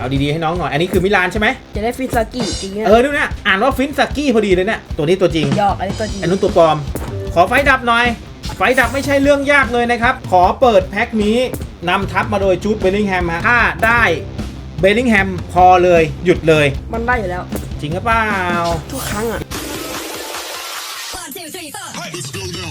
เอาดีๆให้น้องหน่อย อันนี้คือมิลานใช่ไหมจะได้ฟิซากิจริงๆเออดูเนี่ยอ่านว่าฟินซากี้พอดีเลยเนี่ยตัวนี้ตัวจริง หยอกอันนี้ตัวจริงอันนู้นตัวปลอม ขอไฟดับหน่อย ไฟดับไม่ใช่เรื่องยากเลยนะครับ ขอเปิดแพ็คนี้นำทัพมาโดยจูดเบลลิงแฮมฮะถ้าได้เบลลิงแฮมพอเลยหยุดเลย มันได้อยู่แล้ว จริงหรือเปล่าทุกครั้งอะ One, two, three, four. Let's go now.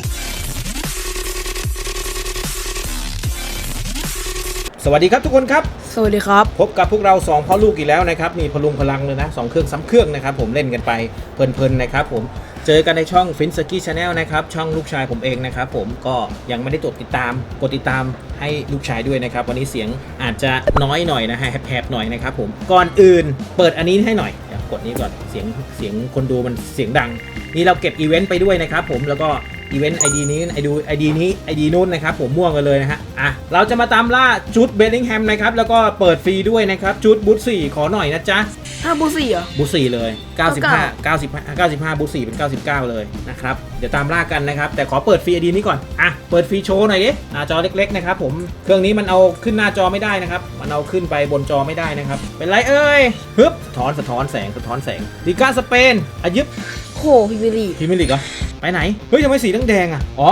สวัสดีครับทุกคนครับส วัสดีครับ พบกับพวกเราสองพ่อลูกอีกแล้วนะครับนี่พลุงพลังเลยนะสองเครื่องซ้ำเครื่องนะครับผมเล่นกันไปเพลินๆนะครับผมเจอกันในช่องฟินสกี้ชาแนลนะครับช่องลูกชายผมเองนะครับผมก็ยังไม่ได้กดติดตามกดติดตามให้ลูกชายด้วยนะครับ วันนี้เสียงอาจจะน้อยหน่อยนะฮะแหบๆหน่อยนะครับผมก่อนอื่นเปิดอันนี้ให้หน่อยกดนี้ก่อนเสียงเสียงคนดูมันเสียงดัง นี่เราเก็บอีเวนต์ไปด้วยนะครับผมแล้วก็ อีเวนต์ไอดีนี้ไอดูไอดีนี้ไอดีนู้นนะครับผมม่วงกันเลยนะฮะอะเราจะมาตามล่าจุดเบลลิงแฮมนะครับแล้วก็เปิดฟรีด้วยนะครับจุดบูธสี่ขอหน่อยนะจ๊ะห้าบูสี่เหรอ บูธสี่เลย 95 95 95บูธสี่เป็น 99 เลยนะครับ เดี๋ยวตามล่ากันนะครับ แต่ขอเปิดฟรีไอดีนี้ก่อน อะ เปิดฟรีโชว์หน่อยดิหน้าจอเล็กๆนะครับผม เครื่องนี้มันเอาขึ้นหน้าจอไม่ได้นะครับ มันเอาขึ้นไปบนจอไม่ได้นะครับ เป็นไรเอ้ย ฮึบสะท้อนสะท้อนแสง สะท้อนแสงลิก้าสเปนอายึบ โหพิมพ์ลีกพรีเมียร์ลีกเหรอ ไปไหน เฮ้ยทำไมสีแดงๆอะ อ๋อ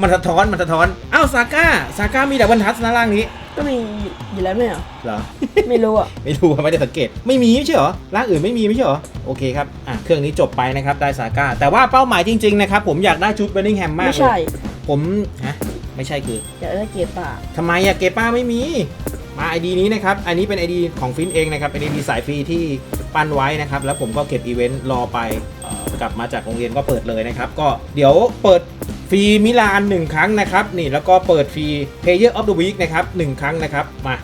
มันสะท้อน มันสะท้อน อ้าว ซาก้า ซาก้ามีแต่บรรทัดนะล่างนี้ ก็มีอยู่แล้วไม่เหรอเหรอ ไม่รู้อะ ไม่รู้ไม่ได้สังเกต ไม่มีไม่ใช่เหรอร่างอื่นไม่มีไม่ใช่เหรอ โอเคครับ อะ เครื่องนี้จบไปนะครับ ได้ซาก้า แต่ว่าเป้าหมายจริงๆนะครับ ผมอยากได้ชุดเบลลิงแฮมมากไม่เลใช่ย ผมฮะไม่ใช่คือ อยากได้เกียร์ป่าทำไมอะเกป้าไม่มี มาไอดีนี้นะครับ อันนี้เป็นไอดีของฟินเองนะครับเป็นไอดีสายฟรีที่ ปั้นไว้นะครับ แล้วผมก็เก็บอีเวนต์รอไปออกลับมาจากโรงเรียนก็เปิดเลยนะครับ ก็เดี๋ยวเปิดฟรีมิลานหนึ่งครั้งนะครับ นี่แล้วก็เปิดฟรี Player of the Week นะครับหนึ่งครั้งนะครับมา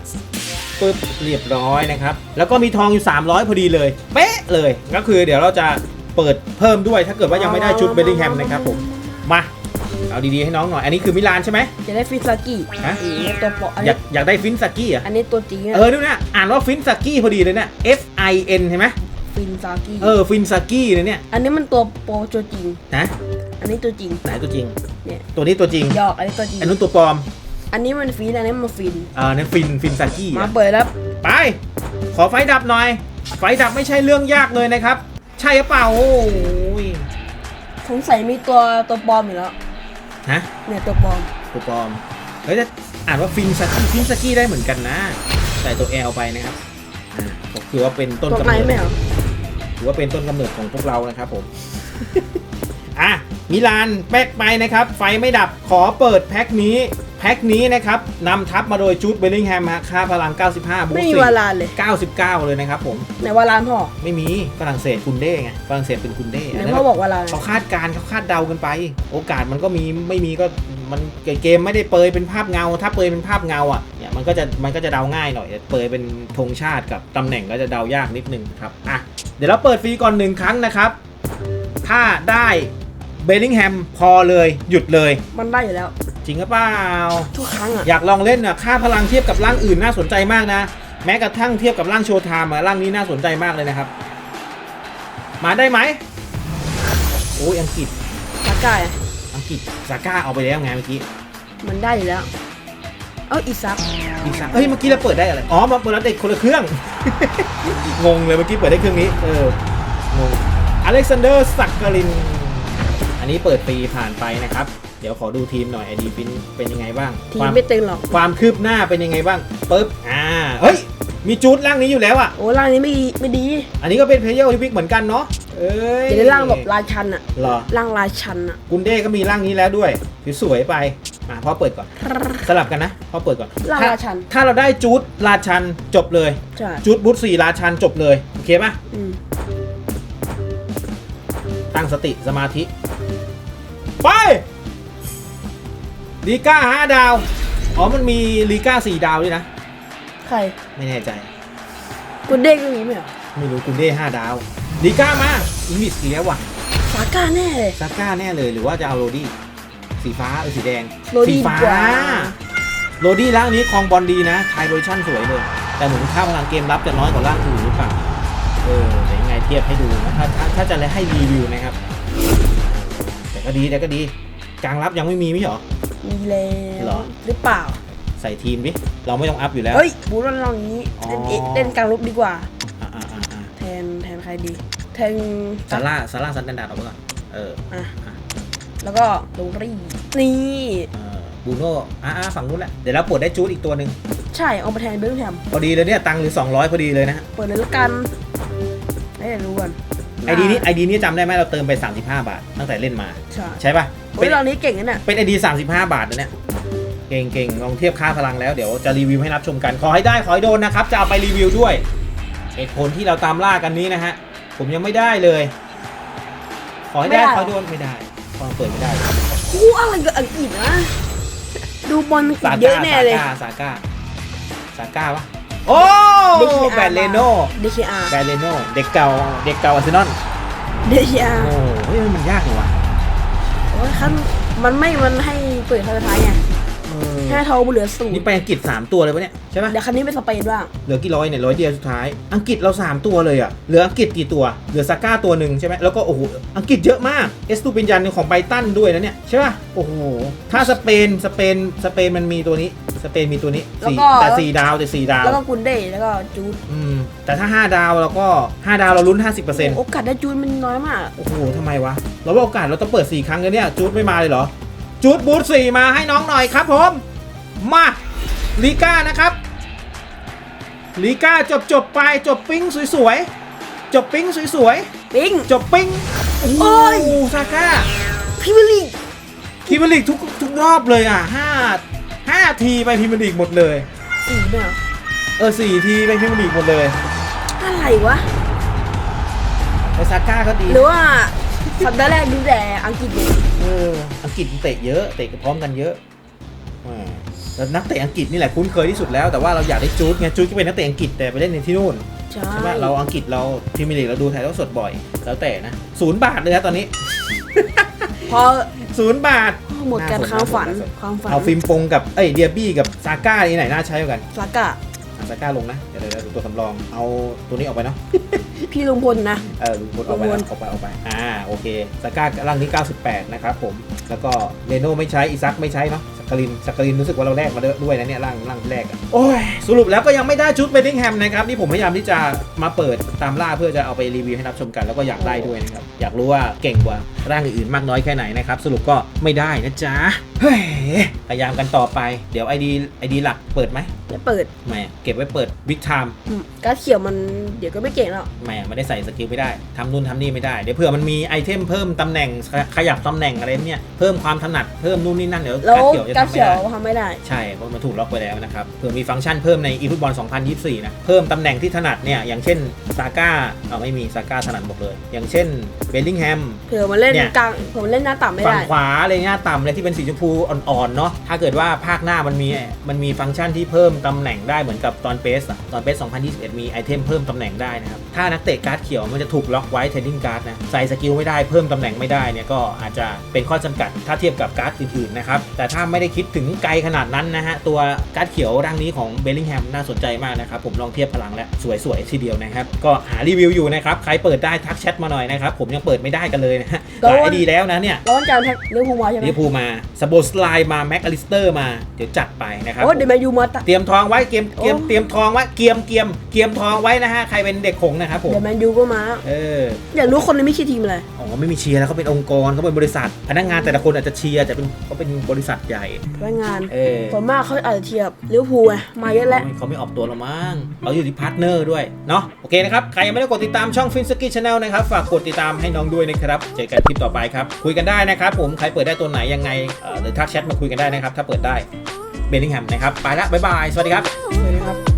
ปึ๊บเรียบร้อยนะครับ แล้วก็มีทองอยู่ 300 พอดีเลย เป๊ะเลย ก็คือเดี๋ยวเราจะเปิดเพิ่มด้วยถ้าเกิดว่ายังไม่ได้ชุดเบลลิงแฮมนะครับผม มา เอาดีๆให้น้องหน่อย อันนี้คือมิลานใช่ไหม จะได้ฟิซากิฮะอืมตัวปลอมอันอนี้ยากอยากได้ฟินซากี้อะ อันนี้ตัวจริงอะเออดูเนี่ยอ่านว่าฟินซากี้พอดีเลยเนี่ย F I N เห็นไหมฟินซากิเออฟินซากี้เลยเนี่ยอันนี้มันตัวโปรตัวจริง นะอันนี้ตัวจริง ไหนตัวจริง เนี่ย ตัวนี้ตัวจริงหยอกอันนี้ตัวจริง อันนู้นตัวปลอมอันนี้มันฟินอันนี้มันฟิน เออนั่นฟินฟินซากี้มาอะ เปิดแล้วไป ขอไฟดับหน่อย ไฟดับไม่ใช่เรื่องยากเลยนะครับ ใช่หรือเปล่า โอ้ยสงสัยมีตัวตัวปลอมอยู่แล้ว ฮะเนี่ยตัวปลอมตัวปลอมเฮ้ยแต่อ่านว่าฟินซากี้ฟินซากี้ได้เหมือนกันนะ ใส่ตัว L ไปนะครับอ่าก็คือว่าเป็นต้นตัวกำไหนเนิดไม่เหรอถือว่าเป็นต้นกำเนิดของพวกเรานะครับผมอะมิลานแป๊กไปนะครับ ไฟไม่ดับขอเปิดแพ็คนี้ แพ็คนี้นะครับนำทัพมาโดยจูดเบลลิงแฮมฮะค่าพลัง 95 บูไม่สมีต์วาลานเลย 99 เลยนะครับผม ไหนวาลานพ่อไม่มีฝรั่งเศสคุณเด้ไงฝรั่งเศสเป็นคุณเด้ไหนอันนั้นพ่อบอกวาลานเขาคาดการณ์เขาคาดเดากันไป โอกาสมันก็มีไม่มีก็มันเกมไม่ได้เปยเป็นภาพเงา ถ้าเปยเป็นภาพเงาอะเนี่ยมันก็จะมันก็จะเดาง่ายหน่อยแต่เปยเป็นธงชาติกับตำแหน่งก็จะเดายากนิดนึงครับอะเดี๋ยวเราเปิดฟรีก่อนหนึ่งครั้งนะครับ ถ้าได้เบลลิงแฮมพอเลยหยุดเลย มันได้อยู่แล้ว จริงหรือเปล่า ทุกครั้งอะอยากลองเล่นอะ ค่าพลังเทียบกับร่างอื่นน่าสนใจมากนะ แม้กระทั่งเทียบกับร่างโชว์ไทม์อะร่างนี้น่าสนใจมากเลยนะครับ มาได้ไหมโอ้ยอังกฤษตาก้าอะอังกฤษซาก้าเอาไปแล้วไงเมื่อกี้มันได้อยู่แล้ว เอ้าอีซักอีกสักเฮ้ยเมื่อกี้เราเปิดได้อะไร อ๋อมาเปิดแล้วเด็กคนละเครื่อง งงเลยเมื่อกี้เปิดได้เครื่องนี้ เอองงอเล็กซานเดอร์สักกลิน อันนี้เปิดฟรีผ่านไปนะครับ เดี๋ยวขอดูทีมหน่อยไอดีฟินเป็นยังไงบ้างทีความไม่ตึงหรอกความคืบหน้าเป็นยังไงบ้างปึ๊บอ่าเฮ้ย มีจูดร่างนี้อยู่แล้วอะ โอ้ร่างนี้ไม่ดีไม่ดีอันนี้ก็เป็นเพลเยอร์โอลิมปิกเหมือนกันเนาะเอ้ยจะได้ร่างแบบราชันอะเหรอ ร่างราชันอะกุนเด้ก็มีร่างนี้แล้วด้วยสวยๆไปอะพ่อเปิดก่อน สลับกันนะพ่อเปิดก่อนร่างถ้าราชันถ้าเราได้จูดราชันจบเลยใช่จูดบูธสี่ราชันจบเลยโอเคปะอืมตั้งสติสมาธิ ไป ลีก้าห้าดาว อ๋อ มันมีลีก้าสี่ดาวด้วยนะ ใครไม่แน่ใจ กูเด้งก็มีไหมเหรอไม่รู้กุนเด้ห้าดาวลีก้ามาอิงลิสอีกแล้วว่ะซาก้าแน่เลย ซาก้าแน่เลยหรือว่าจะเอาโรดี้สีฟ้าเออสีแดงโรดี้สีฟ้าดีกว่า โรดี้ร่างนี้คลองบอลดีนะไทยโรชั่นสวยเลย แต่เหมือนค่าพลังเกมรับจะน้อยกว่าร่างอื่นหรือเปล่าเออเดี๋ยวยังไงเทียบให้ดูนะถ้าถ้าถ้าจะเลยให้รีวิวนะครับ แต่ก็ดีแต่ก็ดีกลางรับยังไม่มีไม่ใช่เหรอ มีแล้เหรวอหรือเปล่าซใส่ทีมดิเราไม่ต้องอัพอยู่แล้ว เฮ้ยบูรอนเราอย่างนี้ อ๋อ เล่นเอเล่นกลางลุกดีกว่า อ่าอ่าอ่าอ่าแทนแทนใครดี แทนซาร่าซาร่าซันแตนดาร์ดเอาไปก่อนเอออะอะแล้วก็ลงรีนี่เออบูโน่อ่าอ่าฝั่งนู้นแหละเดี๋ยวเราปลดได้จูดอีกตัวหนึ่งใช่เอามาแทนเบลแฮมพอดีเลยเนี่ยตังค์เหรือ 200 พอดีเลยนะฮะเปิดเลยละกันให้รู้กัน ไอดีนี้ไอดีนี้จำได้ไหมเราเติมไป 35 บาท ตั้งแต่เล่นมา ใช่ใช่ป่ะเฮ้เป็ยนเรานี้เก่งนะเนี่ยเป็นไอดี35 บาทนะเนี่ยเก่งเก่งลองเทียบค่าพลังแล้วเดี๋ยวจะรีวิวให้รับชมกัน ขอให้ได้ขอให้โดนนะครับ จะเอาไปรีวิวด้วยเหตุผลที่เราตามล่ากันนี้นะฮะผมยังไม่ได้เลย ขอให้ได้ขอให้โดนไม่ได้ขอเปิดไม่ได้อู้อะไรกับอังกฤษวะดูบอลอังกฤษซาเยก้าอะแน่ซาเลยก้าซาก้าซาก้าวะ โอ้ DKR แบดเลโน่ DKR แบดเลโน่เด็กเก่าเด็กเก่าอาร์เซนอล DKR โอ้เฮ้ยมันยากเหรอวะโอ้ยคันมันไม่มันให้เปิดครั้งสุดท้ายไงเออห้าทองเหลือศูนนี่ย์ไปอังกฤษ 3 ตัวเลยปะเนี่ยใช่ปะเดี๋ยวคันนี้เป็นสเปนบ้างเหลือกี่ร้อยเนี่ยร้อยเดียวสุดท้าย อังกฤษเรา 3 ตัวเลยอะเหลืออังกฤษกี่ตัว เหลือซาก้าตัวหนึ่งใช่ไหมแล้วก็โอ้โหอังกฤษเยอะมากเอสตูเป็นยันของไบตันด้วยนะเนี่ยใช่ปะโอ้โหถ้าสเปนสเปนสเปนมันมีตัวนี้ สเปนมีตัวนี้สี่แต่สี่ดาวแต่สี่ดาวแล้วก็กุนเดย์แล้วก็จูดอืมแต่ถ้า5ดาวเราก็5ดาวเราลุ้น 50%โอกาสได้จูดมันน้อยมาก โอ้โหทำไมวะ เราว่าโอกาสเราต้องเปิด 4 ครั้งเลยเนี่ย จูดไม่มาเลยเหรอ จูดบูท4มาให้น้องหน่อยครับผม มาลีก้านะครับลีก้าจบจบๆไปจบปิ้งสวยๆ จบปิ้งสวยปิง ๆ จบปิ้งโอ้โอ้ย ซาก้า พิมยร์ลีกพรีเมียร์ลีกทุกทุกรอบเลยอะห้า ห้าทีไปพรีเมียร์ลีกหมดเลย สี่เนี่ยเออสี่ทีไปพรีเมียร์ลีกหมดเลยอะไรวะไอซาก้าก็ดีหรือว่าสัปดาห์แรกดูแต่อังกฤษเลยเอออังกฤษเตะเยอะเตะพร้อมกันเยอะแหมแล้วนักเตะอังกฤษนี่แหละคุ้นเคยที่สุดแล้วแต่ว่าเราอยากได้จูดไงจูดก็เป็นนักเตะอังกฤษแต่ไปเล่นในที่นู่น ใช่ใช่ไหมเราอังกฤษเราพรีเมียร์ลีกเราดูถ่ายทอดสดบ่อย แล้วแต่นะศูนย์บาทเลยนะตอนนี้ พอศูนย์บาท หมดการน่าสนความฝันน่าสนความฝันเอาฟิล์มปงกับเอ้ยเดียบี้กับซาก้านี่ไหนน่าใช้กว่ากันสากะอะซาก้าลงนะ เดี๋ยวเดี๋ยวเดี๋ยวตัวสำรอง เอาตัวนี้ออกไปเนาะ พี่ลุงพลนะ เออลุงพลเอาไปลุงพลนะเอาไปเอาไป อ่า โอเคซาก้าร่างนี้ 98 นะครับผม แล้วก็เรโน่ไม่ใช้อีซักไม่ใช้เนาะสั กกลินสักกลินรู้สึกว่าเราแลกมาด้วยนะเนี่ยร่างร่างแรกอะโอ้ยสรุปแล้วก็ยังไม่ได้ชุดเบดดิงแฮมนะครับนี่ผมพยายามที่จะมาเปิดตามล่าเพื่อจะเอาไปรีวิวให้รับชมกันแล้วก็อยากได้ด้วยนะครับอยากรู้ว่าเก่งกว่าร่างอื่นๆมากน้อยแค่ไหนนะครับสรุปก็ไม่ได้นะจ๊ะ เฮ้ยพยายามกันต่อไป เดี๋ยวไอดีไอดีหลักเปิดไหมไม่เปิดไม่อะเก็บไว้เปิดบิ๊กไทม์อืมการดเขียวมันเดี๋ยวก็ไม่เก่งแล้วไม่อะไม่ได้ใส่สกิลไม่ได้ทำนู่นทำนี่ไม่ได้ เดี๋ยวเผื่อมันมีไอเทมเพิ่มตำแหน่งขขยับตำแหน่งอะไรเนี่ยเพิ่มความถนัดเพิ่มนู่นนี่นั่นเดี๋ยวแล้วการดเขียวจะการดทำไม่เขียวได้ ทำไม่ได้ ใช่ เพราะมันถูกล็อกไปแล้วนะครับเผื่อมีฟังก์ชันเพิ่มในอีฟุตบอล2024 นะ เพิ่มตำแหน่งที่ถนัดเนี่ย อย่างเช่นซาก้าเอาไม่มีซาก้าถนัดหมดเลย อย่างเช่นเบลลิงแฮม เผื่อมันเล่นเนี่ย กลางเผื่อมันเล่นหน้าต่ำไม่ฝั่งได้ ขวาอะไรเงี้ยต่ำเลยที่เป็นสีชมพูอ่อนๆเนาะถ้าเกิดว่าภาคหน้ามันมีมันมีฟังก์ชันที่เพิ่มตำแหน่งได้เหมือนกับตอนเปสอะตอนเปส2021 มีไอเทมเพิ่มตำแหน่งได้นะครับ ถ้านักเตะการ์ดเขียวมันจะถูกล็อกไว้เทนนิงการ์ดนะใส่สกิลไม่ได้เพิ่มตำแหน่งไม่ได้เนี่ยก็อาจจะเป็นข้อจำกัดถ้าเทียบกับการ์ดอื่นๆนะครับแต่ถ้าไม่ได้คิดถึงไกลขนาดนั้นนะฮะตัวการ์ดเขียวร่างนี้ของเบลลิงแฮมน่าสนใจมากนะครับผมลองเทียบพลังแล้วสวยๆทีเดียวนะครับก็หารีวิวอยู่นะครับใครเปิดได้ทักแชทมาหน่อยนะครับผมยังเปิดไม่ได้กันเลยนะฮะหแล้วลายวันดีแล้วนะเนี่ยแล้ววันจันทร์แท็กเลี้ยวภูมิมาใช่ไหมลิเวอร์พูลมาสโบสไลน์มาแม็กอลิสเตอร์มาเดี๋ยวจัดไปนะครับโอ้เดี๋ยวแมนยูมาตัดเตรียมทองไว้เกมเกมโอ้เตรียมทองไว้เกียมเกียมเกียมทองไว้นะฮะใครเป็นเด็กขงนะครับผมเดี๋ยวแมนยูก็มาเอออยากรู้คนนี้ไม่ชื่อทีมอะไรอ๋อไม่มีเชียร์แล้วเขาเป็นองค์กรเขาเป็นบริษัท พนักงานแต่ละคนอาจจะเชียร์แต่เป็นเขาเป็นบริษัทใหญ่พนักงานเออส่วนมากเขาอาจจะเทียบเลี้ยวภูลไงมาเยอะแล้วเขาไม่ออกตัวหรอกมั้งเราอยู่ที่พาร์ทเนอร์ด้วยเนาะโอเคนะครับใครยังไม่ได้กดติดตามช่องฟินสกี้ชาแนลนะครับฝากกดติดตามให้น้องด้วยนะครับเจอกันคลิปต่อไปครับคุยกันได้นะครับผมใครเปิดได้ตัวไหนยังไงเอ่อหรือทักแชทมาคุยกันได้นะครับ ถ้าเปิดได้เบนนิงแฮมนะครับ ไปละบ๊ายบาย สวัสดีครับสวัสดีครับ